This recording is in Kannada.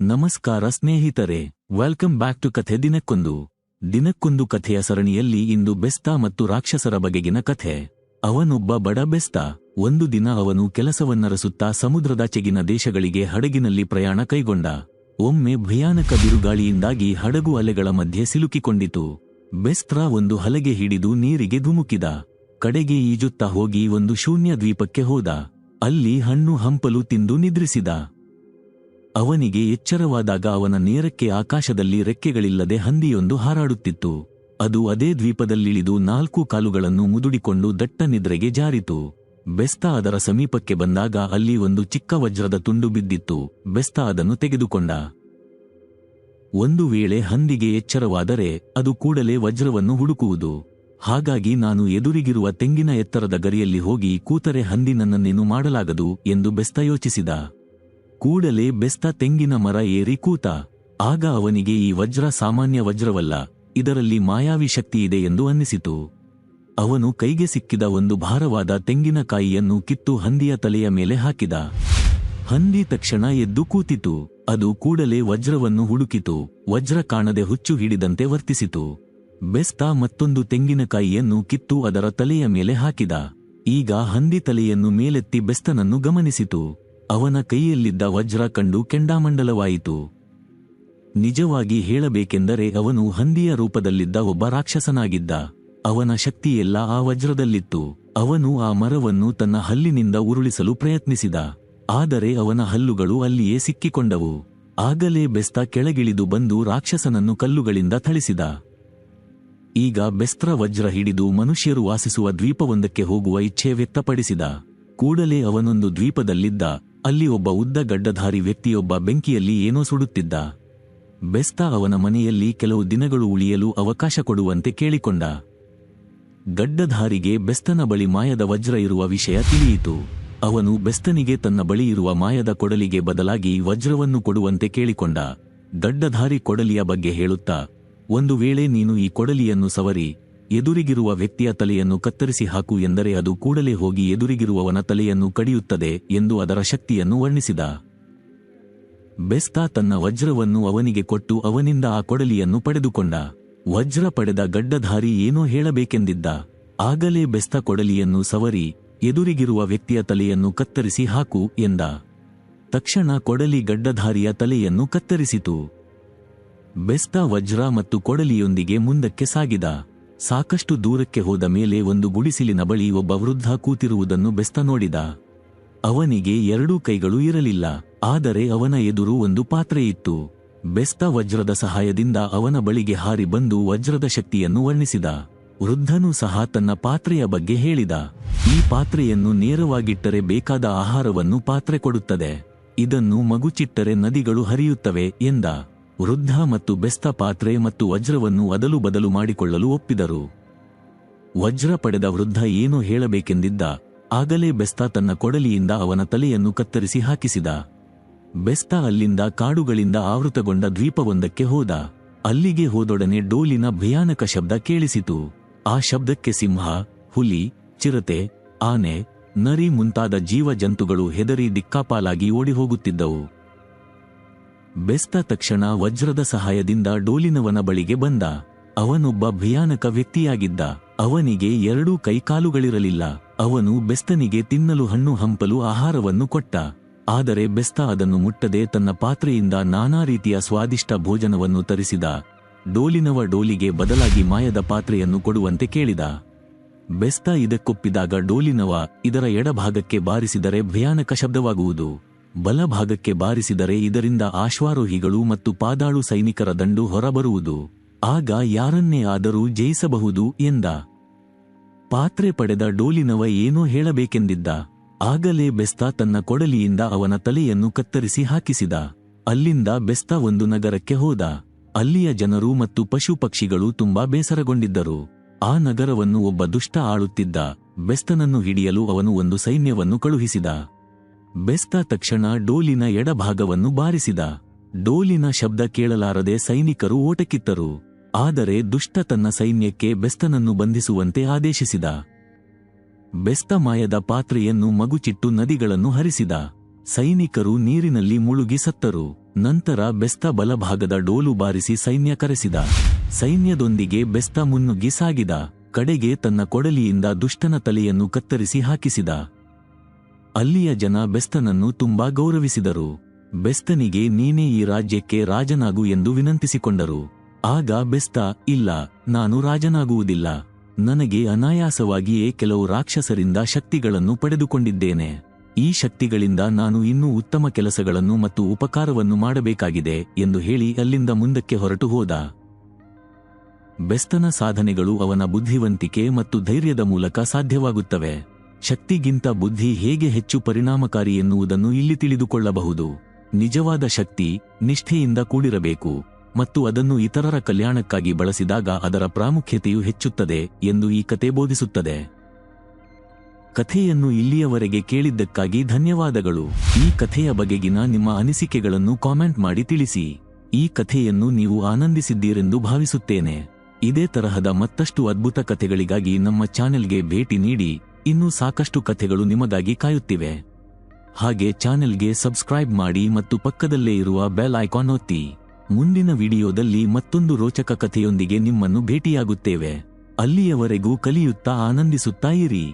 ನಮಸ್ಕಾರ ಸ್ನೇಹಿತರೆ ವೆಲ್ಕಮ್ ಬ್ಯಾಕ್ ಟು ಕಥೆ ದಿನಕ್ಕೊಂದು. ದಿನಕ್ಕೊಂದು ಕಥೆಯ ಸರಣಿಯಲ್ಲಿ ಇಂದು ಬೆಸ್ತ ಮತ್ತು ರಾಕ್ಷಸರ ಬಗೆಗಿನ ಕಥೆ. ಅವನೊಬ್ಬ ಬಡ ಬೆಸ್ತ, ಒಂದು ದಿನ ಅವನು ಕೆಲಸವನ್ನರಸುತ್ತಾ ಸಮುದ್ರದಾಚೆಗಿನ ದೇಶಗಳಿಗೆ ಹಡಗಿನಲ್ಲಿ ಪ್ರಯಾಣ ಕೈಗೊಂಡ. ಒಮ್ಮೆ ಭಯಾನಕ ಬಿರುಗಾಳಿಯಿಂದಾಗಿ ಹಡಗು ಅಲೆಗಳ ಮಧ್ಯೆ ಸಿಲುಕಿಕೊಂಡಿತು. ಬೆಸ್ತ್ರ ಒಂದು ಹಲಗೆ ಹಿಡಿದು ನೀರಿಗೆ ಧುಮುಕಿದ. ಕಡೆಗೆ ಈಜುತ್ತಾ ಹೋಗಿ ಒಂದು ಶೂನ್ಯ ದ್ವೀಪಕ್ಕೆ ಹೋದ. ಅಲ್ಲಿ ಹಣ್ಣು ಹಂಪಲು ತಿಂದು ನಿದ್ರಿಸಿದ. ಅವನಿಗೆ ಎಚ್ಚರವಾದಾಗ ಅವನ ನೇರಕ್ಕೆ ಆಕಾಶದಲ್ಲಿ ರೆಕ್ಕೆಗಳಿಲ್ಲದೆ ಹಂದಿಯೊಂದು ಹಾರಾಡುತ್ತಿತ್ತು. ಅದು ಅದೇ ದ್ವೀಪದಲ್ಲಿಳಿದು ನಾಲ್ಕು ಕಾಲುಗಳನ್ನು ಮುದುಡಿಕೊಂಡು ದಟ್ಟ ನಿದ್ರೆಗೆ ಜಾರಿತು. ಬೆಸ್ತ ಅದರ ಸಮೀಪಕ್ಕೆ ಬಂದಾಗ ಅಲ್ಲಿ ಒಂದು ಚಿಕ್ಕ ವಜ್ರದ ತುಂಡು ಬಿದ್ದಿತ್ತು. ಬೆಸ್ತ ಅದನ್ನು ತೆಗೆದುಕೊಂಡ. ಒಂದು ವೇಳೆ ಹಂದಿಗೆ ಎಚ್ಚರವಾದರೆ ಅದು ಕೂಡಲೇ ವಜ್ರವನ್ನು ಹುಡುಕುವುದು. ಹಾಗಾಗಿ ನಾನು ಎದುರಿಗಿರುವ ತೆಂಗಿನ ಎತ್ತರದ ಗರಿಯಲ್ಲಿ ಹೋಗಿ ಕೂತರೆ ಹಂದಿ ನನ್ನನ್ನೇನು ಮಾಡಲಾಗದು ಎಂದು ಬೆಸ್ತ ಯೋಚಿಸಿದ. ಕೂಡಲೇ ಬೆಸ್ತ ತೆಂಗಿನ ಮರ ಏರಿ ಕೂತ, ಆಗ ಅವನಿಗೆ ಈ ವಜ್ರ ಸಾಮಾನ್ಯ ವಜ್ರವಲ್ಲ, ಇದರಲ್ಲಿ ಮಾಯಾವಿ ಶಕ್ತಿಯಿದೆ ಎಂದು ಅನ್ನಿಸಿತು. ಅವನು ಕೈಗೆ ಸಿಕ್ಕಿದ ಒಂದು ಭಾರವಾದ ತೆಂಗಿನಕಾಯಿಯನ್ನು ಕಿತ್ತು ಹಂದಿಯ ತಲೆಯ ಮೇಲೆ ಹಾಕಿದ. ಹಂದಿ ತಕ್ಷಣ ಎದ್ದು ಕೂತಿತು, ಅದು ಕೂಡಲೇ ವಜ್ರವನ್ನು ಹುಡುಕಿತು, ವಜ್ರ ಕಾಣದೆ ಹುಚ್ಚು ಹಿಡಿದಂತೆ ವರ್ತಿಸಿತು. ಬೆಸ್ತ ಮತ್ತೊಂದು ತೆಂಗಿನಕಾಯಿಯನ್ನು ಕಿತ್ತು ಅದರ ತಲೆಯ ಮೇಲೆ ಹಾಕಿದ, ಈಗ ಹಂದಿ ತಲೆಯನ್ನು ಮೇಲೆತ್ತಿ ಬೆಸ್ತನನ್ನು ಗಮನಿಸಿತು. ಅವನ ಕೈಯಲ್ಲಿದ್ದ ವಜ್ರ ಕಂಡು ಕೆಂಡಾಮಂಡಲವಾಯಿತು. ನಿಜವಾಗಿ ಹೇಳಬೇಕೆಂದರೆ ಅವನು ಹಂದಿಯ ರೂಪದಲ್ಲಿದ್ದ ಒಬ್ಬ ರಾಕ್ಷಸನಾಗಿದ್ದ. ಅವನ ಶಕ್ತಿಯೆಲ್ಲ ಆ ವಜ್ರದಲ್ಲಿತ್ತು. ಅವನು ಆ ಮರವನ್ನು ತನ್ನ ಹಲ್ಲಿನಿಂದ ಉರುಳಿಸಲು ಪ್ರಯತ್ನಿಸಿದ. ಆದರೆ ಅವನ ಹಲ್ಲುಗಳು ಅಲ್ಲಿಯೇ ಸಿಕ್ಕಿಕೊಂಡವು. ಆಗಲೇ ಬೆಸ್ತ ಕೆಳಗಿಳಿದು ಬಂದು ರಾಕ್ಷಸನನ್ನು ಕಲ್ಲುಗಳಿಂದ ಥಳಿಸಿದ. ಈಗ ಬೆಸ್ತ್ರ ವಜ್ರ ಹಿಡಿದು ಮನುಷ್ಯರು ವಾಸಿಸುವ ದ್ವೀಪವೊಂದಕ್ಕೆ ಹೋಗುವ ಇಚ್ಛೆ ವ್ಯಕ್ತಪಡಿಸಿದ. ಕೂಡಲೇ ಅವನೊಂದು ದ್ವೀಪದಲ್ಲಿದ್ದ. ಅಲ್ಲಿ ಒಬ್ಬ ಉದ್ದ ಗಡ್ಡಧಾರಿ ವ್ಯಕ್ತಿಯೊಬ್ಬ ಬೆಂಕಿಯಲ್ಲಿ ಏನೋ ಸುಡುತ್ತಿದ್ದ. ಬೆಸ್ತ ಅವನ ಮನೆಯಲ್ಲಿ ಕೆಲವು ದಿನಗಳು ಉಳಿಯಲು ಅವಕಾಶ ಕೊಡುವಂತೆ ಕೇಳಿಕೊಂಡ. ಗಡ್ಡಧಾರಿಗೆ ಬೆಸ್ತನ ಬಳಿ ಮಾಯದ ವಜ್ರ ಇರುವ ವಿಷಯ ತಿಳಿಯಿತು. ಅವನು ಬೆಸ್ತನಿಗೆ ತನ್ನ ಬಳಿ ಇರುವ ಮಾಯದ ಕೊಡಲಿಗೆ ಬದಲಾಗಿ ವಜ್ರವನ್ನು ಕೊಡುವಂತೆ ಕೇಳಿಕೊಂಡ. ಗಡ್ಡಧಾರಿ ಕೊಡಲಿಯ ಬಗ್ಗೆ ಹೇಳುತ್ತಾ, ಒಂದು ವೇಳೆ ನೀನು ಈ ಕೊಡಲಿಯನ್ನು ಸವರಿ ಎದುರಿಗಿರುವ ವ್ಯಕ್ತಿಯ ತಲೆಯನ್ನು ಕತ್ತರಿಸಿ ಹಾಕು ಎಂದರೆ ಅದು ಕೂಡಲೇ ಹೋಗಿ ಎದುರಿಗಿರುವವನ ತಲೆಯನ್ನು ಕಡಿಯುತ್ತದೆ ಎಂದು ಅದರ ಶಕ್ತಿಯನ್ನು ವರ್ಣಿಸಿದ. ಬೆಸ್ತಾ ತನ್ನ ವಜ್ರವನ್ನು ಅವನಿಗೆ ಕೊಟ್ಟು ಅವನಿಂದ ಆ ಕೊಡಲಿಯನ್ನು ಪಡೆದುಕೊಂಡ. ವಜ್ರ ಪಡೆದ ಗಡ್ಡಧಾರಿ ಏನೋ ಹೇಳಬೇಕೆಂದಿದ್ದ. ಆಗಲೇ ಬೆಸ್ತ ಕೊಡಲಿಯನ್ನು ಸವರಿ, ಎದುರಿಗಿರುವ ವ್ಯಕ್ತಿಯ ತಲೆಯನ್ನು ಕತ್ತರಿಸಿ ಹಾಕು ಎಂದ. ತಕ್ಷಣ ಕೊಡಲಿ ಗಡ್ಡಧಾರಿಯ ತಲೆಯನ್ನು ಕತ್ತರಿಸಿತು. ಬೆಸ್ತ ವಜ್ರ ಮತ್ತು ಕೊಡಲಿಯೊಂದಿಗೆ ಮುಂದಕ್ಕೆ ಸಾಗಿದ. ಸಾಕಷ್ಟು ದೂರಕ್ಕೆ ಹೋದ ಮೇಲೆ ಒಂದು ಗುಡಿಸಿಲಿನ ಬಳಿ ಒಬ್ಬ ವೃದ್ಧ ಕೂತಿರುವುದನ್ನು ಬೆಸ್ತ ನೋಡಿದ. ಅವನಿಗೆ ಎರಡೂ ಕೈಗಳು ಇರಲಿಲ್ಲ, ಆದರೆ ಅವನ ಎದುರು ಒಂದು ಪಾತ್ರೆ ಇತ್ತು. ಬೆಸ್ತ ವಜ್ರದ ಸಹಾಯದಿಂದ ಅವನ ಬಳಿಗೆ ಹಾರಿ ಬಂದು ವಜ್ರದ ಶಕ್ತಿಯನ್ನು ವರ್ಣಿಸಿದ. ವೃದ್ಧನೂ ಸಹ ತನ್ನ ಪಾತ್ರೆಯ ಬಗ್ಗೆ ಹೇಳಿದ. ಈ ಪಾತ್ರೆಯನ್ನು ನೇರವಾಗಿಟ್ಟರೆ ಬೇಕಾದ ಆಹಾರವನ್ನು ಪಾತ್ರೆ ಕೊಡುತ್ತದೆ. ಇದನ್ನು ಮಗುಚಿಟ್ಟರೆ ನದಿಗಳು ಹರಿಯುತ್ತವೆ ಎಂದ. ವೃದ್ಧ ಮತ್ತು ಬೆಸ್ತ ಪಾತ್ರೆ ಮತ್ತು ವಜ್ರವನ್ನು ಅದಲು ಬದಲು ಮಾಡಿಕೊಳ್ಳಲು ಒಪ್ಪಿದರು. ವಜ್ರ ಪಡೆದ ವೃದ್ಧ ಏನು ಹೇಳಬೇಕೆಂದಿದ್ದ, ಆಗಲೇ ಬೆಸ್ತ ತನ್ನ ಕೊಡಲಿಯಿಂದ ಅವನ ತಲೆಯನ್ನು ಕತ್ತರಿಸಿ ಹಾಕಿಸಿದ. ಬೆಸ್ತ ಅಲ್ಲಿಂದ ಕಾಡುಗಳಿಂದ ಆವೃತಗೊಂಡ ದ್ವೀಪವೊಂದಕ್ಕೆ ಹೋದ. ಅಲ್ಲಿಗೆ ಹೋದೊಡನೆ ಡೋಲಿನ ಭಯಾನಕ ಶಬ್ದ ಕೇಳಿಸಿತು. ಆ ಶಬ್ದಕ್ಕೆ ಸಿಂಹ, ಹುಲಿ, ಚಿರತೆ, ಆನೆ, ನರಿ ಮುಂತಾದ ಜೀವ ಜಂತುಗಳು ಹೆದರಿ ದಿಕ್ಕಾಪಾಲಾಗಿ ಓಡಿಹೋಗುತ್ತಿದ್ದವು. ಬೆಸ್ತ ತಕ್ಷಣ ವಜ್ರದ ಸಹಾಯದಿಂದ ಡೋಲಿನವನ ಬಳಿಗೆ ಬಂದ. ಅವನೊಬ್ಬ ಭಯಾನಕ ವ್ಯಕ್ತಿಯಾಗಿದ್ದ. ಅವನಿಗೆ ಎರಡೂ ಕೈಕಾಲುಗಳಿರಲಿಲ್ಲ. ಅವನು ಬೆಸ್ತನಿಗೆ ತಿನ್ನಲು ಹಣ್ಣು ಹಂಪಲು ಆಹಾರವನ್ನು ಕೊಟ್ಟ. ಆದರೆ ಬೆಸ್ತ ಅದನ್ನು ಮುಟ್ಟದೆ ತನ್ನ ಪಾತ್ರೆಯಿಂದ ನಾನಾ ರೀತಿಯ ಸ್ವಾದಿಷ್ಟ ಭೋಜನವನ್ನು ತರಿಸಿದ. ಡೋಲಿನವ ಡೋಲಿಗೆ ಬದಲಾಗಿ ಮಾಯದ ಪಾತ್ರೆಯನ್ನು ಕೊಡುವಂತೆ ಕೇಳಿದ. ಬೆಸ್ತ ಇದಕ್ಕೊಪ್ಪಿದಾಗ ಡೋಲಿನವ ಇದರ ಎಡಭಾಗಕ್ಕೆ ಬಾರಿಸಿದರೆ ಭಯಾನಕ ಶಬ್ದವಾಗುವುದು. ಬಲಭಾಗಕ್ಕೆ ಬಾರಿಸಿದರೆ ಇದರಿಂದ ಆಶ್ವಾರೋಹಿಗಳು ಮತ್ತು ಪಾದಾಳು ಸೈನಿಕರ ದಂಡು ಹೊರಬರುವುದು. ಆಗ ಯಾರನ್ನೇ ಆದರೂ ಜಯಿಸಬಹುದು ಎಂದ. ಪಾತ್ರೆ ಪಡೆದ ಡೋಲಿನವ ಏನೋ ಹೇಳಬೇಕೆಂದಿದ್ದ. ಆಗಲೇ ಬೆಸ್ತ ತನ್ನ ಕೊಡಲಿಯಿಂದ ಅವನ ತಲೆಯನ್ನು ಕತ್ತರಿಸಿ ಹಾಕಿಸಿದ. ಅಲ್ಲಿಂದ ಬೆಸ್ತ ಒಂದು ನಗರಕ್ಕೆ ಹೋದ. ಅಲ್ಲಿಯ ಜನರು ಮತ್ತು ಪಶು ಪಕ್ಷಿಗಳು ತುಂಬಾ ಬೇಸರಗೊಂಡಿದ್ದರು. ಆ ನಗರವನ್ನು ಒಬ್ಬ ದುಷ್ಟ ಆಳುತ್ತಿದ್ದ. ಬೆಸ್ತನನ್ನು ಹಿಡಿಯಲು ಅವನು ಒಂದು ಸೈನ್ಯವನ್ನು ಕಳುಹಿಸಿದ. ಬೆಸ್ತ ತಕ್ಷಣ ಡೋಲಿನ ಎಡಭಾಗವನ್ನು ಬಾರಿಸಿದ. ಡೋಲಿನ ಶಬ್ದ ಕೇಳಲಾರದೆ ಸೈನಿಕರು ಓಟಕ್ಕಿತ್ತರು. ಆದರೆ ದುಷ್ಟ ತನ್ನ ಸೈನ್ಯಕ್ಕೆ ಬೆಸ್ತನನ್ನು ಬಂಧಿಸುವಂತೆ ಆದೇಶಿಸಿದ. ಬೆಸ್ತ ಮಾಯದ ಪಾತ್ರೆಯನ್ನು ಮಗುಚಿಟ್ಟು ನದಿಗಳನ್ನು ಹರಿಸಿದ. ಸೈನಿಕರು ನೀರಿನಲ್ಲಿ ಮುಳುಗಿ ಸತ್ತರು. ನಂತರ ಬೆಸ್ತ ಬಲಭಾಗದ ಡೋಲು ಬಾರಿಸಿ ಸೈನ್ಯ ಕರೆಸಿದ. ಸೈನ್ಯದೊಂದಿಗೆ ಬೆಸ್ತ ಮುನ್ನುಗ್ಗಿ ಸಾಗಿದ. ಕಡೆಗೆ ತನ್ನ ಕೊಡಲಿಯಿಂದ ದುಷ್ಟನ ತಲೆಯನ್ನು ಕತ್ತರಿಸಿ ಹಾಕಿಸಿದ. ಅಲ್ಲಿಯ ಜನ ಬೆಸ್ತನನ್ನು ತುಂಬಾ ಗೌರವಿಸಿದರು. ಬೆಸ್ತನಿಗೆ, ನೀನೇ ಈ ರಾಜ್ಯಕ್ಕೆ ರಾಜನಾಗು ಎಂದು ವಿನಂತಿಸಿಕೊಂಡರು. ಆಗ ಬೆಸ್ತ, ಇಲ್ಲ, ನಾನು ರಾಜನಾಗುವುದಿಲ್ಲ. ನನಗೆ ಅನಾಯಾಸವಾಗಿಯೇ ಕೆಲವು ರಾಕ್ಷಸರಿಂದ ಶಕ್ತಿಗಳನ್ನು ಪಡೆದುಕೊಂಡಿದ್ದೇನೆ. ಈ ಶಕ್ತಿಗಳಿಂದ ನಾನು ಇನ್ನೂ ಉತ್ತಮ ಕೆಲಸಗಳನ್ನು ಮತ್ತು ಉಪಕಾರವನ್ನು ಮಾಡಬೇಕಾಗಿದೆ ಎಂದು ಹೇಳಿ ಅಲ್ಲಿಂದ ಮುಂದಕ್ಕೆ ಹೊರಟು ಹೋದ. ಬೆಸ್ತನ ಸಾಧನೆಗಳು ಅವನ ಬುದ್ಧಿವಂತಿಕೆ ಮತ್ತು ಧೈರ್ಯದ ಮೂಲಕ ಸಾಧ್ಯವಾಗುತ್ತವೆ. ಶಕ್ತಿಗಿಂತ ಬುದ್ಧಿ ಹೇಗೆ ಹೆಚ್ಚು ಪರಿಣಾಮಕಾರಿ ಎನ್ನುವುದನ್ನು ಇಲ್ಲಿ ತಿಳಿದುಕೊಳ್ಳಬಹುದು. ನಿಜವಾದ ಶಕ್ತಿ, ನಿಷ್ಠೆಯಿಂದ ಕೂಡಿರಬೇಕು ಮತ್ತು ಅದನ್ನು ಇತರರ ಕಲ್ಯಾಣಕ್ಕಾಗಿ ಬಳಸಿದಾಗ ಅದರ ಪ್ರಾಮುಖ್ಯತೆಯು ಹೆಚ್ಚುತ್ತದೆ ಎಂದು ಈ ಕತೆ ಬೋಧಿಸುತ್ತದೆ. ಕಥೆಯನ್ನು ಇಲ್ಲಿಯವರೆಗೆ ಕೇಳಿದ್ದಕ್ಕಾಗಿ ಧನ್ಯವಾದಗಳು. ಈ ಕಥೆಯ ಬಗೆಗಿನ ನಿಮ್ಮ ಅನಿಸಿಕೆಗಳನ್ನು ಕಾಮೆಂಟ್ ಮಾಡಿ ತಿಳಿಸಿ. ಈ ಕಥೆಯನ್ನು ನೀವು ಆನಂದಿಸಿದ್ದೀರೆಂದು ಭಾವಿಸುತ್ತೇನೆ. ಇದೇ ತರಹದ ಮತ್ತಷ್ಟು ಅದ್ಭುತ ಕಥೆಗಳಿಗಾಗಿ ನಮ್ಮ ಚಾನೆಲ್ಗೆ ಭೇಟಿ ನೀಡಿ. ಇನ್ನೂ ಸಾಕಷ್ಟು ಕಥೆಗಳು ನಿಮಗಾಗಿ ಕಾಯುತ್ತಿವೆ. ಹಾಗೆ ಚಾನೆಲ್ಗೆ ಸಬ್ಸ್ಕ್ರೈಬ್ ಮಾಡಿ ಮತ್ತು ಪಕ್ಕದಲ್ಲೇ ಇರುವ ಬೆಲ್ ಐಕಾನ್ ಒತ್ತಿ. ಮುಂದಿನ ವಿಡಿಯೋದಲ್ಲಿ ಮತ್ತೊಂದು ರೋಚಕ ಕಥೆಯೊಂದಿಗೆ ನಿಮ್ಮನ್ನು ಭೇಟಿಯಾಗುತ್ತೇವೆ. ಅಲ್ಲಿಯವರೆಗೂ ಕಲಿಯುತ್ತಾ ಆನಂದಿಸುತ್ತಾ ಇರಿ.